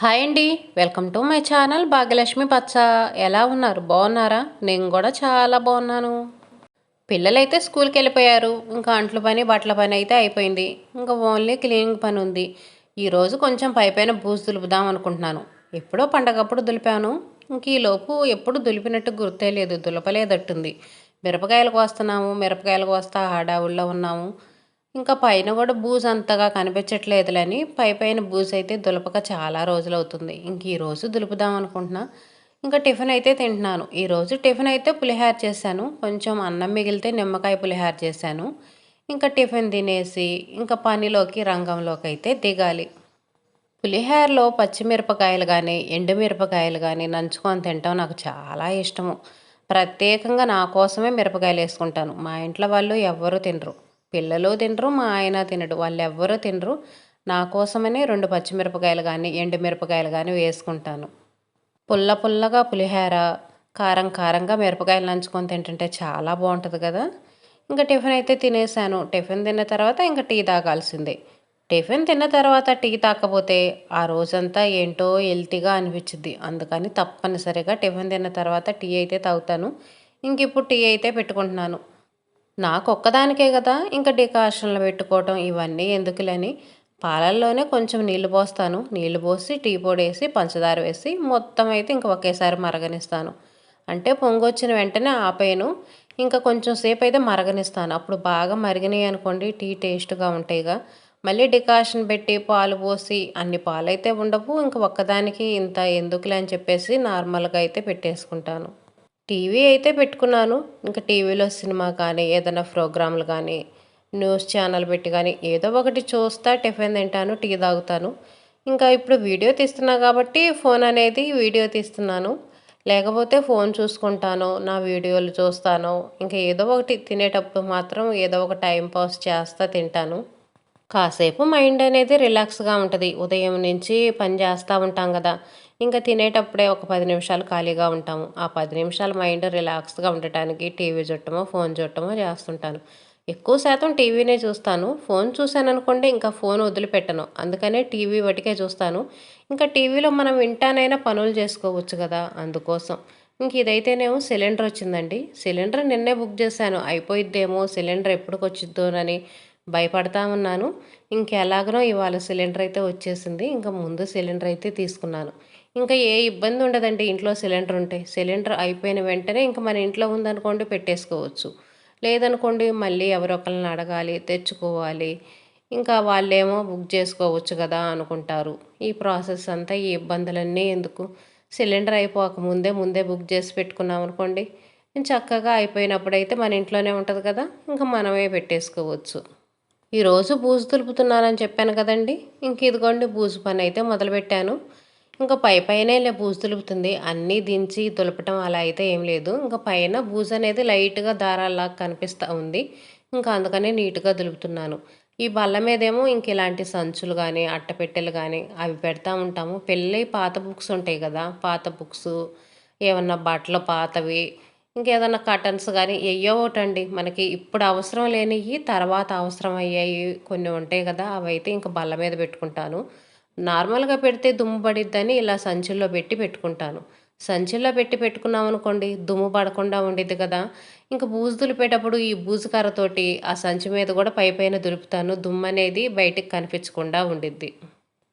Hi అండి. Welcome to my channel Bhagyalakshmi పచ్చ. ఎలా ఉన్నారు? బాగున్నారా? నేను కూడా చాలా బాగున్నాను. పిల్లలైతే స్కూల్కి వెళ్ళిపోయారు. ఇంకా అంట్ల పని బట్టల పని అయితే అయిపోయింది. ఇంకా ఓన్లీ క్లీనింగ్ పని ఉంది. ఈరోజు కొంచెం పై పైన బూజు దులుపుదాం అనుకుంటున్నాను. ఎప్పుడో పండగప్పుడు దులిపాను. ఇంక ఈలోపు ఎప్పుడు దులిపినట్టు గుర్తే లేదు. దులపలేదట్టుంది. మిరపకాయలకు వస్తున్నాము మిరపకాయలకు వస్తా హడావుల్లో ఉన్నాము. ఇంకా పైన కూడా బూజు అంతగా కనిపించట్లేదులని. పై పైన బూజు అయితే దులపక చాలా రోజులు అవుతుంది ఇంక ఈరోజు దులుపుదాం అనుకుంటున్నా. ఇంకా టిఫిన్ అయితే తింటున్నాను. ఈరోజు టిఫిన్ అయితే పులిహార చేశాను. కొంచెం అన్నం మిగిలితే నిమ్మకాయ పులిహార చేశాను. ఇంకా టిఫిన్ తినేసి ఇంకా పనిలోకి రంగంలోకి అయితే దిగాలి. పులిహారలో పచ్చిమిరపకాయలు కానీ ఎండుమిరపకాయలు కానీ నంచుకొని తింటాం నాకు చాలా ఇష్టము. ప్రత్యేకంగా నా కోసమే మిరపకాయలు వేసుకుంటాను. మా ఇంట్లో వాళ్ళు ఎవ్వరూ తినరు. పిల్లలు తినరు మా ఆయన తినడు. వాళ్ళు ఎవ్వరూ తినరు. నా కోసమనే రెండు పచ్చిమిరపకాయలు కానీ ఎండుమిరపకాయలు కానీ వేసుకుంటాను. పుల్ల పుల్లగా పులిహోర కారం కారంగా మిరపకాయలు నంచుకొని తింటుంటే చాలా బాగుంటుంది కదా. ఇంకా టిఫిన్ అయితే తినేసాను. టిఫిన్ తిన్న తర్వాత ఇంకా టీ తాగాల్సిందే. టిఫిన్ తిన్న తర్వాత టీ తాకపోతే ఆ రోజంతా ఏంటో హెల్తీగా అనిపించింది అందుకని తప్పనిసరిగా టిఫిన్ తిన్న తర్వాత టీ అయితే తాగుతాను. ఇంక ఇప్పుడు టీ అయితే పెట్టుకుంటున్నాను. నాకు ఒక్కదానికే కదా. ఇంకా డికాషన్లు పెట్టుకోవటం ఇవన్నీ ఎందుకులని. పాలల్లోనే కొంచెం నీళ్ళు పోస్తాను. నీళ్ళు పోసి టీ పొడి వేసి పంచదార వేసి మొత్తం అయితే ఇంక ఒకేసారి మరగనిస్తాను. అంటే పొంగొచ్చిన వెంటనే ఆపేయను. ఇంకా కొంచెం సేపు అయితే మరగనిస్తాను. అప్పుడు బాగా మరిగినాయి అనుకోండి టీ టేస్ట్గా ఉంటాయిగా. మళ్ళీ డికాషన్ పెట్టి పాలు పోసి అన్ని పాలు అయితే ఉండవు. ఇంకా ఒక్కదానికి ఇంత ఎందుకులే అని చెప్పేసి నార్మల్గా అయితే పెట్టేసుకుంటాను. టీవీ అయితే పెట్టుకున్నాను. ఇంకా టీవీలో సినిమా కానీ ఏదైనా ప్రోగ్రాంలు కానీ న్యూస్ ఛానల్ పెట్టి కానీ ఏదో ఒకటి చూస్తా టిఫిన్ తింటాను టీ తాగుతాను. ఇంకా ఇప్పుడు వీడియో తీస్తున్నా కాబట్టి ఫోన్ అనేది వీడియో తీస్తున్నాను. లేకపోతే ఫోన్ చూసుకుంటాను నా వీడియోలు చూస్తాను. ఇంకా ఏదో ఒకటి తినేటప్పుడు మాత్రం ఏదో ఒక టైం పాస్ చేస్తా తింటాను. కాసేపు మైండ్ అనేది రిలాక్స్గా ఉంటుంది. ఉదయం నుంచి పని చేస్తూ ఉంటాం కదా. ఇంకా తినేటప్పుడే ఒక పది నిమిషాలు ఖాళీగా ఉంటాము. ఆ పది నిమిషాలు మైండ్ రిలాక్స్గా ఉండటానికి టీవీ చుట్టమో ఫోన్ చుట్టమో చేస్తుంటాను. ఎక్కువ శాతం టీవీనే చూస్తాను. ఫోన్ చూశాను అనుకోండి ఇంకా ఫోన్ వదిలిపెట్టను. అందుకనే టీవీ వాటికే చూస్తాను. ఇంకా టీవీలో మనం వింటానైనా పనులు చేసుకోవచ్చు కదా అందుకోసం. ఇంక ఇదైతేనేమో సిలిండర్ వచ్చిందండి. సిలిండర్ నిన్నే బుక్ చేశాను. అయిపోయిద్దేమో. సిలిండర్ ఎప్పటికి వచ్చిద్దోనని భయపడతా ఉన్నాను. ఇంకెలాగనో ఇవాళ సిలిండర్ అయితే వచ్చేసింది. ఇంకా ముందు సిలిండర్ అయితే తీసుకున్నాను. ఇంకా ఏ ఇబ్బంది ఉండదండి ఇంట్లో సిలిండర్ ఉంటే. సిలిండర్ అయిపోయిన వెంటనే ఇంకా మన ఇంట్లో ఉందనుకోండి పెట్టేసుకోవచ్చు. లేదనుకోండి మళ్ళీ ఎవరొకరిని అడగాలి తెచ్చుకోవాలి. ఇంకా వాళ్ళేమో బుక్ చేసుకోవచ్చు కదా అనుకుంటారు. ఈ ప్రాసెస్ అంతా ఈ ఇబ్బందులన్నీ ఎందుకు? సిలిండర్ అయిపోక ముందే ముందే బుక్ చేసి పెట్టుకున్నాం అనుకోండి చక్కగా అయిపోయినప్పుడైతే మన ఇంట్లోనే ఉంటుంది కదా. ఇంకా మనమే పెట్టేసుకోవచ్చు. ఈరోజు బూజు తులుపుతున్నానని చెప్పాను కదండి. ఇంక ఇదిగోండి బూజు పని అయితే మొదలుపెట్టాను. ఇంకా పై పైన ఇలా బూజు తులుపుతుంది. అన్నీ దించి తులపటం అలా అయితే ఏం లేదు. ఇంకా పైన బూజు అనేది లైట్గా దారాల్లాగా కనిపిస్తూ ఉంది. ఇంకా అందుకనే నీట్గా దులుపుతున్నాను. ఈ బల్ల మీదేమో ఇంక ఇలాంటి సంచులు కానీ అట్టపెట్టెలు కానీ అవి పెడతా ఉంటాము. పెళ్ళి పాత బుక్స్ ఉంటాయి కదా పాత బుక్స్ ఏమన్నా బట్టలు పాతవి ఇంకేదన్నా కటన్స్ కానీ ఏయో ఒకటండి మనకి ఇప్పుడు అవసరం లేనివి తర్వాత అవసరం అయ్యాయి కొన్ని ఉంటాయి కదా అవైతే ఇంకా బల్ల మీద పెట్టుకుంటాను. నార్మల్గా పెడితే దుమ్ము పడిద్దని ఇలా సంచుల్లో పెట్టి పెట్టుకుంటాను. సంచుల్లో పెట్టి పెట్టుకున్నాం అనుకోండి దుమ్ము పడకుండా ఉండిద్ది కదా. ఇంకా బూజు దులిపేటప్పుడు ఈ బూజుకర్రతోటి ఆ సంచి మీద కూడా పై పైన దులుపుతాను. దుమ్ము అనేది బయటికి కనిపించకుండా ఉండిద్ది.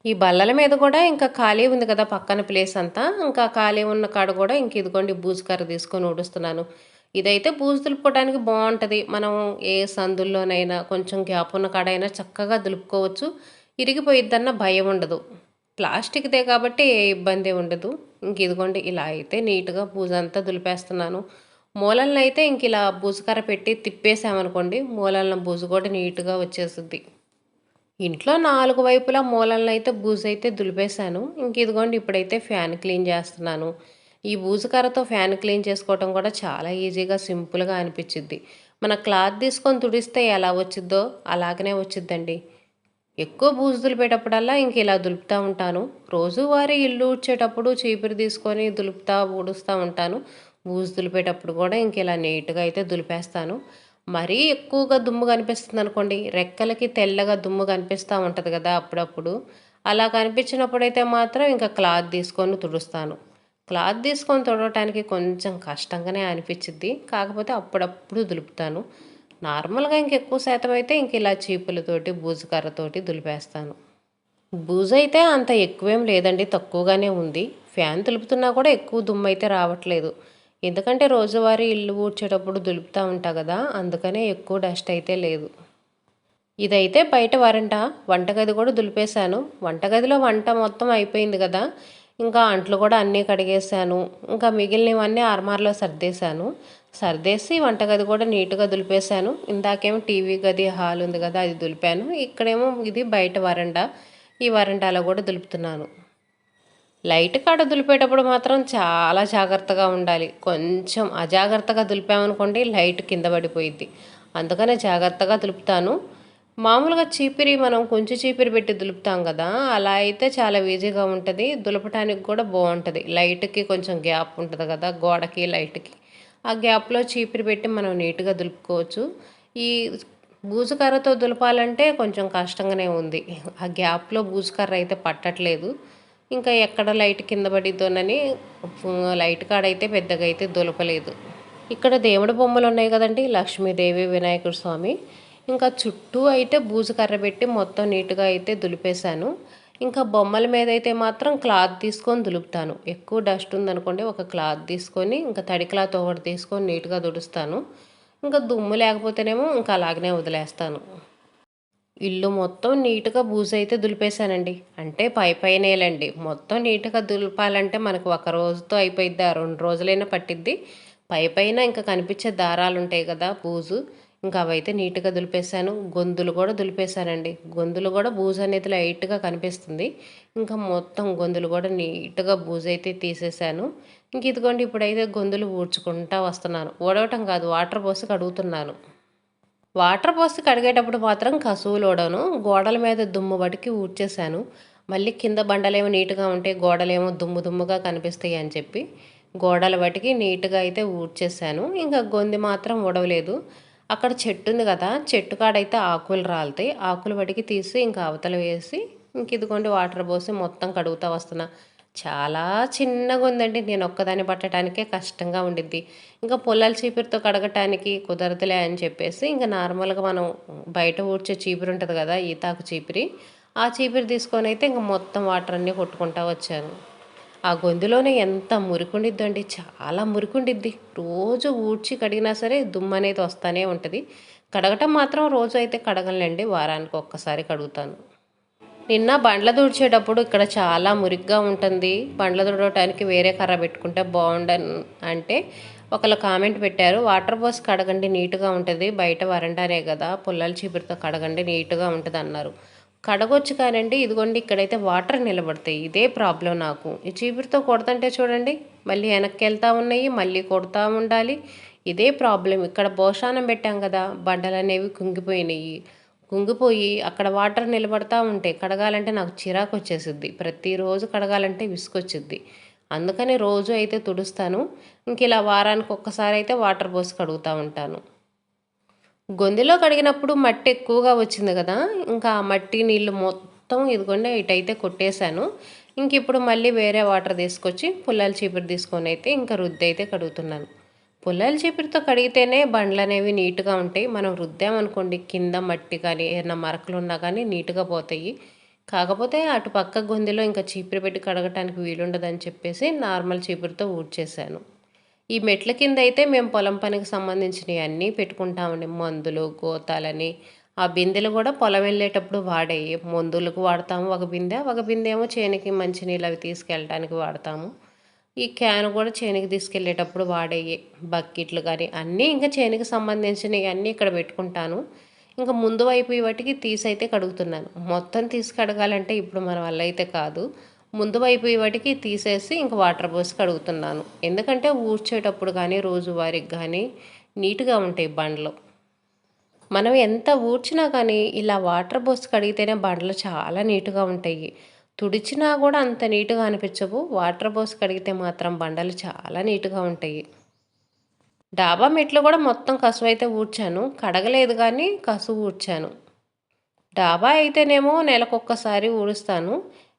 ఈ బల్లల మీద కూడా ఇంకా ఖాళీ ఉంది కదా పక్కన ప్లేస్ అంతా. ఇంకా ఖాళీ ఉన్న కాడ కూడా ఇంక ఇదిగోండి బూజుకర్ర తీసుకొని ఊడుస్తున్నాను. ఇదైతే బూజు దులుపుకోవడానికి బాగుంటుంది. మనం ఏ సందుల్లోనైనా కొంచెం గ్యాప్ ఉన్న కాడైనా చక్కగా దులుపుకోవచ్చు. ఇరిగిపోయిద్దన్న భయం ఉండదు. ప్లాస్టిక్దే కాబట్టి ఏ ఇబ్బంది ఉండదు. ఇంక ఇదిగోండి ఇలా అయితే నీట్గా బూజు అంతా దులిపేస్తున్నాను. మూలలను అయితే ఇంక ఇలా బూజుకర్ర పెట్టి తిప్పేసామనుకోండి మూలలను బూజు కూడా నీట్గా వచ్చేస్తుంది ఇంట్లో నాలుగు వైపులా మూలలను అయితే బూజు అయితే దులిపేశాను. ఇంక ఇదిగోండి ఇప్పుడైతే ఫ్యాన్ క్లీన్ చేస్తున్నాను. ఈ బూజుకర్రతో ఫ్యాన్ క్లీన్ చేసుకోవటం కూడా చాలా ఈజీగా సింపుల్గా అనిపించిద్ది మన క్లాత్ తీసుకొని తుడిస్తే ఎలా వచ్చిద్దో అలాగనే వచ్చిద్దండి. ఎక్కువ బూజు దులిపేటప్పుడల్లా ఇంక ఇలా దులుపుతూ ఉంటాను. రోజువారీ ఇల్లు ఉడ్చేటప్పుడు చీపురు తీసుకొని దులుపుతా ఊడుస్తూ ఉంటాను. బూజు దులిపేటప్పుడు కూడా ఇంక ఇలా నీట్గా అయితే దులిపేస్తాను. మరీ ఎక్కువగా దుమ్ము కనిపిస్తుంది అనుకోండి రెక్కలకి తెల్లగా దుమ్ము కనిపిస్తూ ఉంటుంది కదా అప్పుడప్పుడు. అలా కనిపించినప్పుడైతే మాత్రం ఇంకా క్లాత్ తీసుకొని తుడుస్తాను. క్లాత్ తీసుకొని తుడవటానికి కొంచెం కష్టంగానే అనిపించింది కాకపోతే అప్పుడప్పుడు దులుపుతాను. నార్మల్గా ఇంకెక్కువ శాతం అయితే ఇంక ఇలా చీపులతోటి బూజుకర్రతోటి దులిపేస్తాను. బూజు అయితే అంత ఎక్కువేం లేదండి తక్కువగానే ఉంది. ఫ్యాన్ తులుపుతున్నా కూడా ఎక్కువ దుమ్ము అయితే రావట్లేదు. ఎందుకంటే రోజువారీ ఇల్లు ఊడ్చేటప్పుడు దులుపుతూ ఉంటా కదా అందుకనే ఎక్కువ డస్ట్ అయితే లేదు. ఇదైతే బయట వరంట వంటగది కూడా దులిపేశాను. వంటగదిలో వంట మొత్తం అయిపోయింది కదా ఇంకా అంట్లు కూడా అన్నీ కడిగేసాను ఇంకా మిగిలినవన్నీ అర్మార్లో సర్దేశాను. సర్దేసి వంటగది కూడా నీట్గా దులిపేశాను. ఇందాకేమో టీవీ గది హాల్ ఉంది కదా అది దులిపాను. ఇక్కడేమో ఇది బయట వరండా ఈ వరండాలో కూడా దులుపుతున్నాను. లైట్ కాడ దులిపేటప్పుడు మాత్రం చాలా జాగ్రత్తగా ఉండాలి. కొంచెం అజాగ్రత్తగా దులిపామనుకోండి లైట్ కింద పడిపోయిద్ది. అందుకనే జాగ్రత్తగా దులుపుతాను. మామూలుగా చీపిరి మనం కొంచెం చీపిరి పెట్టి దులుపుతాం కదా అలా అయితే చాలా ఈజీగా ఉంటుంది. దులపటానికి కూడా బాగుంటుంది. లైట్కి కొంచెం గ్యాప్ ఉంటుంది కదా గోడకి లైట్కి. ఆ గ్యాప్లో చీపిరి పెట్టి మనం నీట్గా దులుపుకోవచ్చు. ఈ బూజుకర్రతో దులపాలంటే కొంచెం కష్టంగానే ఉంది. ఆ గ్యాప్లో బూజుకర్ర అయితే పట్టట్లేదు. ఇంకా ఎక్కడ లైట్ కింద పడిద్దోనని లైట్ కాడైతే పెద్దగా అయితే దులపలేదు. ఇక్కడ దేవుడి బొమ్మలు ఉన్నాయి కదండి లక్ష్మీదేవి వినాయకుడు స్వామి. ఇంకా చుట్టూ అయితే బూజు కర్ర పెట్టి మొత్తం నీట్గా అయితే దులిపేశాను. ఇంకా బొమ్మల మీద అయితే మాత్రం క్లాత్ తీసుకొని దులుపుతాను. ఎక్కువ డస్ట్ ఉందనుకోండి ఒక క్లాత్ తీసుకొని ఇంకా తడి క్లాత్ ఒకటి తీసుకొని నీట్గా దుడుస్తాను. ఇంకా దుమ్ము లేకపోతేనేమో ఇంకా అలాగనే వదిలేస్తాను. ఇల్లు మొత్తం నీట్గా బూజు అయితే దులిపేశానండి. అంటే పై పైనేలండి. మొత్తం నీట్గా దులిపాలంటే మనకు ఒక రోజుతో అయిపోయిద్ది రెండు రోజులైనా పట్టిద్ది. పై పైన ఇంకా కనిపించే దారాలు ఉంటాయి కదా బూజు. ఇంకా అవైతే నీట్గా దులిపేశాను. గొంతులు కూడా దులిపేశానండి. గొంతులు కూడా బూజు అనేది లైట్గా కనిపిస్తుంది. ఇంకా మొత్తం గొంతులు కూడా నీట్గా బూజు అయితే తీసేశాను. ఇంక ఇదిగోండి ఇప్పుడైతే గొంతులు ఊడ్చుకుంటా వస్తున్నాను. ఊడవటం కాదు వాటర్ పోసి కడుగుతున్నాను. వాటర్ పోసి కడిగేటప్పుడు మాత్రం కసువులోడను గోడల మీద దుమ్ము బడికి ఊడ్చేశాను. మళ్ళీ కింద బండలేమో నీట్గా ఉంటే గోడలేమో దుమ్ము దుమ్ముగా కనిపిస్తాయి అని చెప్పి గోడల బట్టికి నీట్గా అయితే ఊడ్చేసాను ఇంకా గొంది మాత్రం ఉడవలేదు అక్కడ చెట్టు ఉంది కదా చెట్టు కాడైతే ఆకులు రాలుతాయి. ఆకులు వడికి తీసి ఇంకా అవతల వేసి ఇంక ఇదిగోండి వాటర్ పోసి మొత్తం కడుగుతా వస్తున్నా. చాలా చిన్నగా ఉందండి. నేను ఒక్కదాన్ని పట్టడానికే కష్టంగా ఉండిద్ది. ఇంకా పొలాల చీపురుతో కడగటానికి కుదరదులే అని చెప్పేసి ఇంకా నార్మల్గా మనం బయట ఊడ్చే చీపురు ఉంటుంది కదా ఈతాకు చీపిరి. ఆ చీపిరి తీసుకొని అయితే ఇంకా మొత్తం వాటర్ అన్నీ కొట్టుకుంటా వచ్చాను. ఆ గొంతులోనే ఎంత మురికుండిద్దండి. చాలా మురికుండిద్ది. రోజు ఊడ్చి కడిగినా సరే దుమ్ము అనేది వస్తూనే ఉంటుంది. కడగటం మాత్రం రోజు అయితే కడగలండి వారానికి ఒక్కసారి కడుగుతాను. నిన్న బండ్ల తుడిచేటప్పుడు ఇక్కడ చాలా మురిగ్గా ఉంటుంది. బండ్ల తుడవటానికి వేరే కర్ర పెట్టుకుంటే బాగుండని అంటే ఒకళ్ళు కామెంట్ పెట్టారు వాటర్ బాస్ కడగండి నీట్గా ఉంటుంది. బయట వరండానే కదా. పుల్లల చీపురితో కడగండి నీట్గా ఉంటుంది అన్నారు. కడగొచ్చు కానండి ఇదిగోండి ఇక్కడైతే వాటర్ నిలబడతాయి. ఇదే ప్రాబ్లం నాకు. ఈ చీపురితో కొడుతుంటే చూడండి మళ్ళీ వెనక్కి వెళ్తూ ఉన్నాయి మళ్ళీ కొడుతూ ఉండాలి. ఇదే ప్రాబ్లం. ఇక్కడ భోషానం పెట్టాం కదా. బండలు అనేవి కుంగిపోయినాయి. కుంగిపోయి అక్కడ వాటర్ నిలబడతా ఉంటాయి కడగాలంటే నాకు చిరాకు వచ్చేసిద్ది ప్రతిరోజు కడగాలంటే విసుకొచ్చిద్ది అందుకని రోజు అయితే తుడుస్తాను. ఇంక ఇలా వారానికి ఒక్కసారి అయితే వాటర్ పోసి కడుగుతూ ఉంటాను. గొంతులో కడిగినప్పుడు మట్టి ఎక్కువగా వచ్చింది కదా ఇంకా ఆ మట్టి నీళ్ళు మొత్తం ఇదిగోండి ఇటైతే కొట్టేశాను. ఇంక ఇప్పుడు మళ్ళీ వేరే వాటర్ తీసుకొచ్చి పుల్లల చీపురు తీసుకొని అయితే ఇంకా రుద్ది అయితే కడుగుతున్నాను. పుల్లల చీపురితో కడిగితేనే బండ్లు అనేవి నీట్గా ఉంటాయి. మనం రుద్దామనుకోండి కింద మట్టి కానీ ఏదైనా మరకలు ఉన్నా కానీ నీట్గా పోతాయి. కాకపోతే అటు పక్క గొంతులో ఇంకా చీపురు పెట్టి కడగటానికి వీలుండదని చెప్పేసి నార్మల్ చీపురుతో ఊడ్చేసాను ఈ మెట్ల కింద అయితే మేము పొలం పనికి సంబంధించినవి అన్నీ పెట్టుకుంటామండి. మందులు గోతాలని. ఆ బిందెలు కూడా పొలం వెళ్ళేటప్పుడు వాడేవి మందులకు వాడతాము. ఒక బిందె ఒక బిందె ఏమో చేనికి మంచినీళ్ళు అవి తీసుకెళ్ళడానికి వాడతాము. ఈ క్యాన్ కూడా చేనికి తీసుకెళ్ళేటప్పుడు వాడేవి బకెట్లు కానీ అన్నీ ఇంకా చేనికి సంబంధించినవి అన్నీ ఇక్కడ పెట్టుకుంటాను. ఇంకా ముందు వైపు వాటికి తీసైతే కడుగుతున్నాను. మొత్తం తీసి కడగాలంటే ఇప్పుడు మన వల్ల అయితే కాదు. ముందు వైపు వాటికి తీసేసి ఇంకా వాటర్ పోసి కడుగుతున్నాను. ఎందుకంటే ఊడ్చేటప్పుడు కానీ రోజువారికి కానీ నీట్గా ఉంటాయి బండ్లు. మనం ఎంత ఊడ్చినా కానీ ఇలా వాటర్ పోసి కడిగితేనే బండ్లు చాలా నీట్గా ఉంటాయి. తుడిచినా కూడా అంత నీట్గా అనిపించవు. వాటర్ పోసి కడిగితే మాత్రం బండలు చాలా నీట్గా ఉంటాయి. డాబా మెట్లు కూడా మొత్తం కసువు అయితే ఊడ్చాను. కడగలేదు కానీ కసువు ఊడ్చాను. డాబా అయితేనేమో నెలకొక్కసారి ఊడుస్తాను.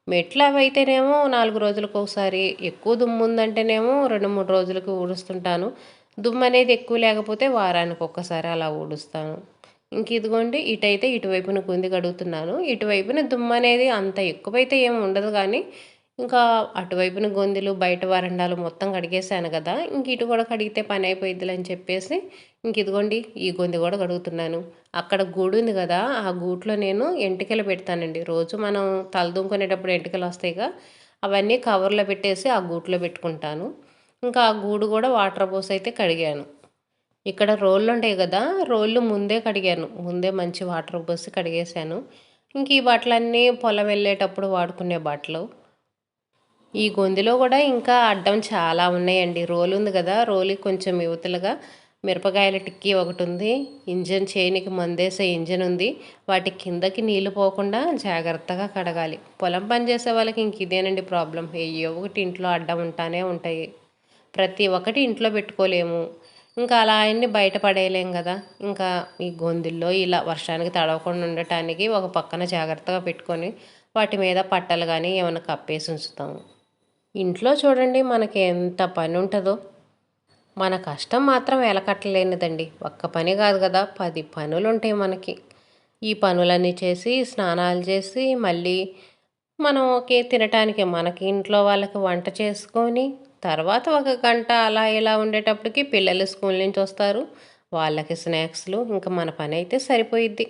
మెట్లు అవి అయితేనేమో నాలుగు రోజులకు ఒకసారి. ఎక్కువ దుమ్ము ఉందంటేనేమో రెండు మూడు రోజులకు ఊడుస్తుంటాను. దుమ్ము అనేది ఎక్కువ లేకపోతే వారానికి ఒక్కసారి అలా ఊడుస్తాను. ఇంక ఇదిగోండి ఇటైతే ఇటువైపున గుంది కడుగుతున్నాను. ఇటువైపున దుమ్ము అనేది అంత ఎక్కువైతే ఏమి ఉండదు కానీ ఇంకా అటువైపున గొంతులు బయట వరండాలు మొత్తం కడిగేశాను కదా ఇంక ఇటు కూడా కడిగితే పని అయిపోయిద్దిలే అని చెప్పేసి ఇంక ఇదిగోండి ఈ గొంతు కూడా కడుగుతున్నాను. అక్కడ గూడు ఉంది కదా ఆ గూట్లో నేను ఎంటికలు పెడతానండి. రోజు మనం తలదుంకునేటప్పుడు ఎంటికలు వస్తాయిగా అవన్నీ కవర్లో పెట్టేసి ఆ గూట్లో పెట్టుకుంటాను. ఇంకా ఆ గూడు కూడా వాటర్ పోసి అయితే కడిగాను. ఇక్కడ రోళ్ళు ఉంటాయి కదా రోళ్ళు ముందే కడిగాను. ముందే మంచి వాటర్ పోసి కడిగేశాను. ఇంక ఈ బట్టలన్నీ పొలం వెళ్ళేటప్పుడు వాడుకునే బట్టలు ఈ గొంతులో కూడా ఇంకా అడ్డం చాలా ఉన్నాయండి. రోలు ఉంది కదా రోలు కొంచెం యువతలుగా మిరపకాయల టిక్కీ ఒకటి ఉంది. ఇంజన్ చేయనికి మందేసే ఇంజన్ ఉంది. వాటి కిందకి నీళ్ళు పోకుండా జాగ్రత్తగా కడగాలి. పొలం పని చేసే వాళ్ళకి ఇంక ఇదేనండి ప్రాబ్లం. ఏ ఒకటి ఇంట్లో అడ్డం ఉంటానే ఉంటాయి. ప్రతి ఒక్కటి ఇంట్లో పెట్టుకోలేము. ఇంకా అలా ఆయన్ని బయట పడేయలేం కదా. ఇంకా ఈ గొంతుల్లో ఇలా వర్షానికి తడవకుండా ఉండటానికి ఒక పక్కన జాగ్రత్తగా పెట్టుకొని వాటి మీద పట్టలు కానీ ఏమైనా కప్పేసి ఉంచుతాము ఇంట్లో చూడండి మనకి ఎంత పని ఉంటుందో. మన కష్టం మాత్రం వెలకట్టలేనిదండి. ఒక్క పని కాదు కదా పది పనులు ఉంటాయి మనకి. ఈ పనులన్నీ చేసి స్నానాలు చేసి మళ్ళీ మనం ఓకే తినటానికి మనకి ఇంట్లో వాళ్ళకి వంట చేసుకొని తర్వాత ఒక గంట అలా ఇలా ఉండేటప్పటికి పిల్లలు స్కూల్ నుంచి వస్తారు. వాళ్ళకి స్నాక్స్లు ఇంకా మన పని అయితే సరిపోయిద్ది.